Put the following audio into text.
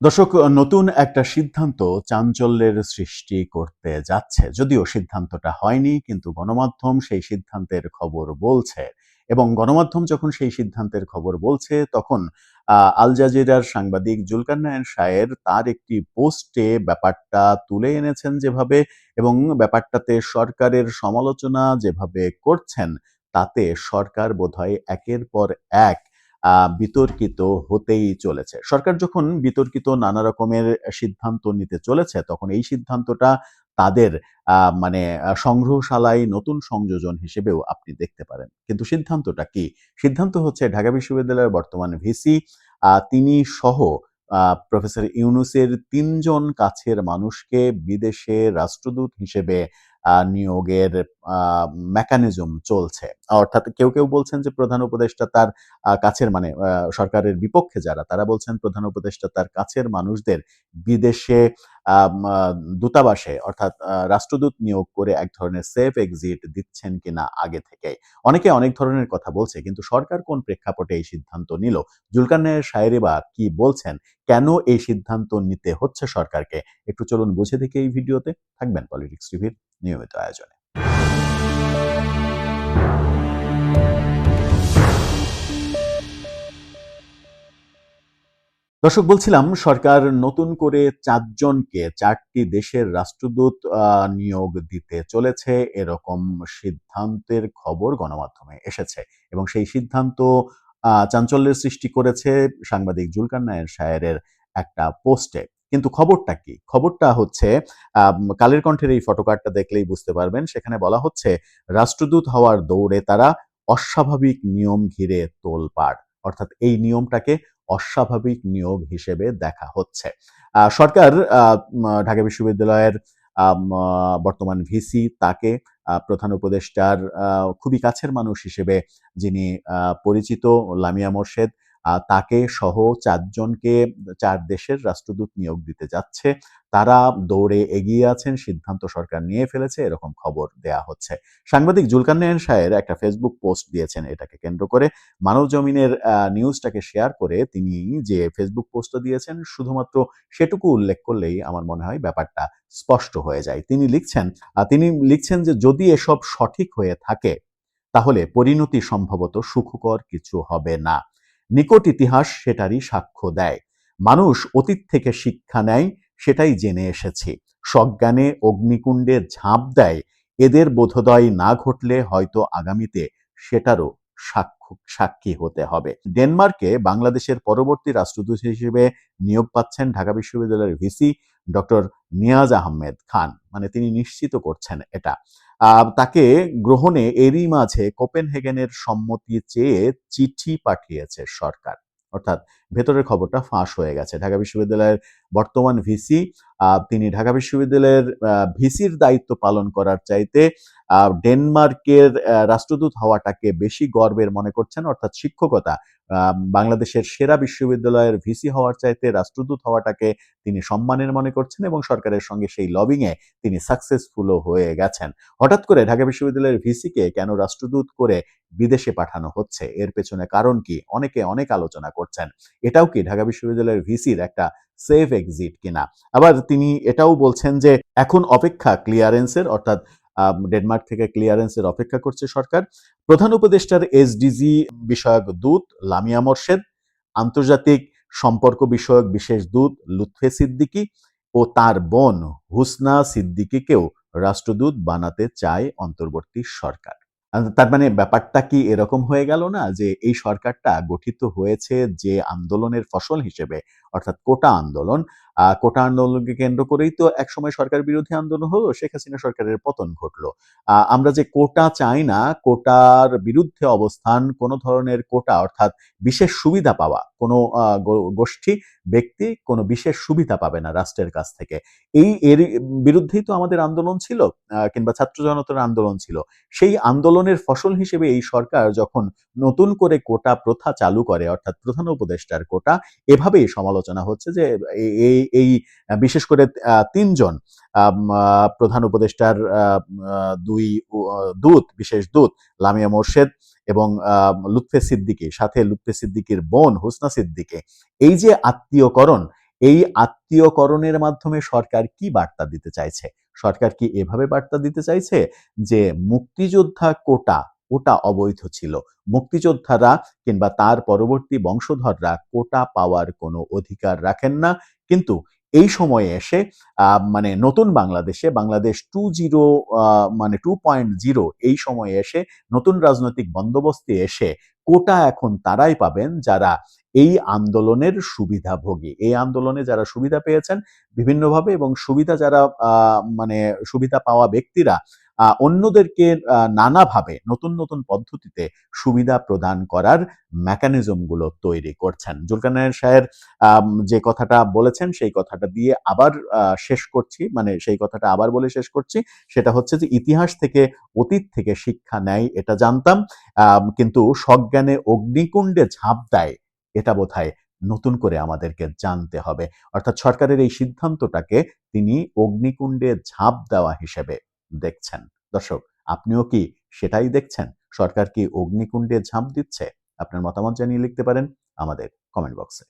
দর্শক, নতুন একটা সিদ্ধান্ত চাঞ্চল্যের সৃষ্টি করতে যাচ্ছে। যদিও সিদ্ধান্তটা হয়নি, কিন্তু গণমাধ্যম সেই সিদ্ধান্তের খবর বলছে। এবং গণমাধ্যম যখন সেই সিদ্ধান্তের খবর বলছে, তখন আল জাজিরার সাংবাদিক জুলকারনায়ন শায়ের তার একটি পোস্টে ব্যাপারটা তুলে এনেছেন যেভাবে এবং ব্যাপারটাতে সরকারের সমালোচনা যেভাবে করছেন, তাতে সরকার বোধহয় একের পর এক বিতর্কিত হতেই চলেছে। সরকার যখন বিতর্কিত নানা রকমের সিদ্ধান্ত নিতে চলেছে, তখন এই সিদ্ধান্তটা তাদের মানে সংগ্রহশালায় নতুন সংযোজন হিসেবেও আপনি দেখতে পারেন। কিন্তু সিদ্ধান্তটা কি? সিদ্ধান্ত হচ্ছে ঢাকা বিশ্ববিদ্যালয়ের বর্তমান ভিসি তিনি সহ প্রফেসর ইউনুসের তিনজন কাছের মানুষকে বিদেশে রাষ্ট্রদূত হিসেবে নিয়োগের মেকানিজম চলছে। অর্থাৎ কেউ কেউ বলছেন যে প্রধান উপদেষ্টা তার কাছের মানে সরকারের বিপক্ষে যারা, তারা বলছেন প্রধান উপদেষ্টা তার কাছের মানুষদের বিদেশে দূতাবাসে অর্থাৎ রাষ্ট্রদূত নিয়োগ করে এক ধরনের সেফ এক্সিট দিচ্ছেন কিনা আগে থেকে অনেকে অনেক ধরনের কথা বলছে, কিন্তু সরকার কোন প্রেক্ষাপটে এই সিদ্ধান্ত নিল? জুলকারনায়ের শায়েরি বা কি বলছেন? কেন এই সিদ্ধান্ত নিতে হচ্ছে সরকারকে? একটু চলুন বুঝে দেখে এই ভিডিওতে। থাকবেন পলিটিক্স টিভির নিয়মিত আয়োজনে। দর্শক, বলছিলাম সরকার নতুন করে চারজনকে চারটি দেশের রাষ্ট্রদূত নিয়োগ দিতে চলেছে। এরকম সিদ্ধান্তের খবর গণমাধ্যমে এসেছে এবং সেই সিদ্ধান্ত চাঞ্চল্যের সৃষ্টি করেছে সাংবাদিক জুলকার নায়ের শায়ের একটা পোস্টে। কিন্তু খবরটা কি? খবরটা হচ্ছে কালের কণ্ঠের এই ফটোকার্ডটা দেখলেই বুঝতে পারবেন। সেখানে বলা হচ্ছে, রাষ্ট্রদূত হওয়ার দৌড়ে তারা অস্বাভাবিক নিয়ম ঘিরে তোলপাড়। অর্থাৎ এই নিয়মটাকে অস্বাভাবিক নিয়োগ হিসেবে দেখা হচ্ছে। সরকার ঢাকা বিশ্ববিদ্যালয়ের বর্তমান ভিসি, তাকে প্রধান উপদেষ্টার খুবই কাছের মানুষ হিসেবে যিনি পরিচিত, লামিয়া মোর্শেদ তাকে সহ চারজনকে, চার দেশের রাষ্ট্রদূত নিয়োগ দিতে যাচ্ছে। তারা দৌড়ে এগিয়ে আছেন, সিদ্ধান্ত সরকার নিয়ে ফেলেছে, এরকম খবর দেয়া হচ্ছে। সাংবাদিক জুলকান্নায়ন শাহের একটা ফেসবুক পোস্ট দিয়েছেন এটাকে কেন্দ্র করে। মানব জমিনের নিউজটাকে শেয়ার করে তিনি যে ফেসবুক পোস্টটা দিয়েছেন, শুধুমাত্র সেটুকু উল্লেখ করলেই আমার মনে হয় ব্যাপারটা স্পষ্ট হয়ে যায়। তিনি লিখছেন তিনি লিখছেন যে যদি এসব সঠিক হয়ে থাকে, তাহলে পরিণতি সম্ভবত সুখকর কিছু হবে না। নিকট ইতিহাস সেটারই সাক্ষ্য দেয়। মানুষ অতীত থেকে শিক্ষা নেয়, সেটাই জেনে এসেছি। সজ্ঞানে অগ্নিকুণ্ডে ঝাঁপ দেয়, এদের বোধোদয় না ঘটলে হয়তো আগামীতে সেটারও সাক্ষ্য, সাক্ষী হতে হবে। ডেনমার্কে বাংলাদেশের পরবর্তী রাষ্ট্রদূত হিসেবে নিয়োগ পাচ্ছেন ঢাকা বিশ্ববিদ্যালয়ের ভিসি ডক্টর নিয়াজ আহমেদ খান। মানে তিনি নিশ্চিত করছেন এটা। তাকে গ্রহণে এরই মাঝে কোপেনহেগেনের সম্মতি চেয়ে চিঠি পাঠিয়েছে সরকার। অর্থাৎ ভেতরের খবরটা ফাঁস হয়ে গেছে। ঢাকা বিশ্ববিদ্যালয়ের বর্তমান ভিসি তিনি ঢাকা বিশ্ববিদ্যালয়ের ভিসির দায়িত্ব পালন করার চাইতে ডেনমার্কের রাষ্ট্রদূত হওয়াটাকে বেশি গর্বের মনে করছেন, অর্থাৎ শিক্ষকতা। বাংলাদেশের সেরা বিশ্ববিদ্যালয়ের ভিসি হওয়ার চাইতে রাষ্ট্রদূত হওয়াটাকে তিনি সম্মানের মনে করছেন এবং সরকারের সঙ্গে সেই লবিংয়ে তিনি সাকসেসফুলও হয়ে গেছেন। হঠাৎ করে ঢাকা বিশ্ববিদ্যালয়ের ভিসিকে কেন রাষ্ট্রদূত করে বিদেশে পাঠানো হচ্ছে? এর পেছনে কারণ কি? অনেকে অনেক আলোচনা করছেন। এটাও কি ঢাকা বিশ্ববিদ্যালয়ের ভিসির একটা সেফ এক্সিট কিনা? আবার তিনি এটাও বলছেন যে, এখন অপেক্ষা ক্লিয়ারেন্সের অর্থাৎ ডেনমার্ক থেকে ক্লিয়ারেন্সের অপেক্ষা করছে সরকার। প্রধান উপদেষ্টার এসডিজি বিষয়ক দূত লামিয়া মোর্শেদ, আন্তর্জাতিক সম্পর্ক বিষয়ক বিশেষ দূত লুৎফে সিদ্দিকী ও তার বোন হুসনা সিদ্দিকিকেও রাষ্ট্রদূত বানাতে চায় অন্তর্বর্তী সরকার। তার মানে ব্যাপারটা কি এরকম হয়ে গেল না যে এই সরকারটা গঠিত হয়েছে যে আন্দোলনের ফসল হিসেবে অর্থাৎ কোটা আন্দোলন। কোটা আন্দোলনকে কেন্দ্র করেই তো একসময় সরকার বিরোধী আন্দোলন হলো, শেখ হাসিনা সরকারের পতন ঘটলো। আমরা যে কোটা চাই না, কোটার বিরুদ্ধে অবস্থান, কোনো ধরনের কোটা অর্থাৎ বিশেষ সুবিধা পাওয়া, কোনো গোষ্ঠী, ব্যক্তি কোনো বিশেষ সুবিধা পাবে না রাষ্ট্রের কাছ থেকে। এই এর বিরুদ্ধেই তো আমাদের আন্দোলন ছিল কিংবা ছাত্র জনতার আন্দোলন ছিল। সেই আন্দোলনের ফসল হিসেবে এই সরকার যখন নতুন করে কোটা প্রথা চালু করে, অর্থাৎ প্রধান উপদেষ্টার কোটা, এভাবেই সমালোচনা হচ্ছে যে এই- এই বিশেষ করে তিনজন প্রধান উপদেষ্টার দুই দূত, বিশেষ দূত, লামিয়া মোর্শেদ এবং লুৎফে সিদ্দিকী, সাথে লুৎফে সিদ্দিকীর বোন হুসনা সিদ্দিকী। এই যে আত্মীয়করণ, এই আত্মীয়করণের মাধ্যমে সরকার কি বার্তা দিতে চাইছে? সরকার কি এভাবে বার্তা দিতে চাইছে যে মুক্তিযোদ্ধা কোটা ওটা অবৈধ ছিল। মুক্তিযোদ্ধারা কিংবা তার পরবর্তী বংশধররা কোটা পাওয়ার কোনো অধিকার রাখেন না। কিন্তু এই সময়ে এসে মানে নতুন বাংলাদেশে, বাংলাদেশ টু জিরো মানে টু পয়েন্ট জিরো এই সময়ে এসে নতুন রাজনৈতিক বন্দোবস্তে এসে কোটা এখন তারাই পাবেন যারা এই আন্দোলনের সুবিধাভোগী। এই আন্দোলনে যারা সুবিধা পেয়েছেন, বিভিন্নভাবে এবং সুবিধা যারা মানে সুবিধা পাওয়া ব্যক্তিরা অন্যদেরকে নানাভাবে নতুন নতুন পদ্ধতিতে সুবিধা প্রদান করার মেকানিজমগুলো তৈরি করছেন। জুলকানায়ের সাহের যে কথাটা বলেছেন সেই কথাটা দিয়ে আবার শেষ করছি। মানে সেই কথাটা আবার বলে শেষ করছি। সেটা হচ্ছে যে ইতিহাস থেকে অতীত থেকে শিক্ষা নেয়, এটা জানতাম। কিন্তু সজ্ঞানে অগ্নিকুণ্ডে ঝাঁপ দেয়, এটা বোধহয় নতুন করে আমাদেরকে জানতে হবে। অর্থাৎ সরকারের এই সিদ্ধান্তটাকে তিনি অগ্নিকুণ্ডে ঝাঁপ দেওয়া হিসেবে দেখছেন। দর্শক, আপনিও কি সেটাই দেখছেন? সরকার কি অগ্নিকুণ্ডে ঝাঁপ দিচ্ছে? আপনার মতামত জানিয়ে লিখতে পারেন আমাদের কমেন্ট বক্সে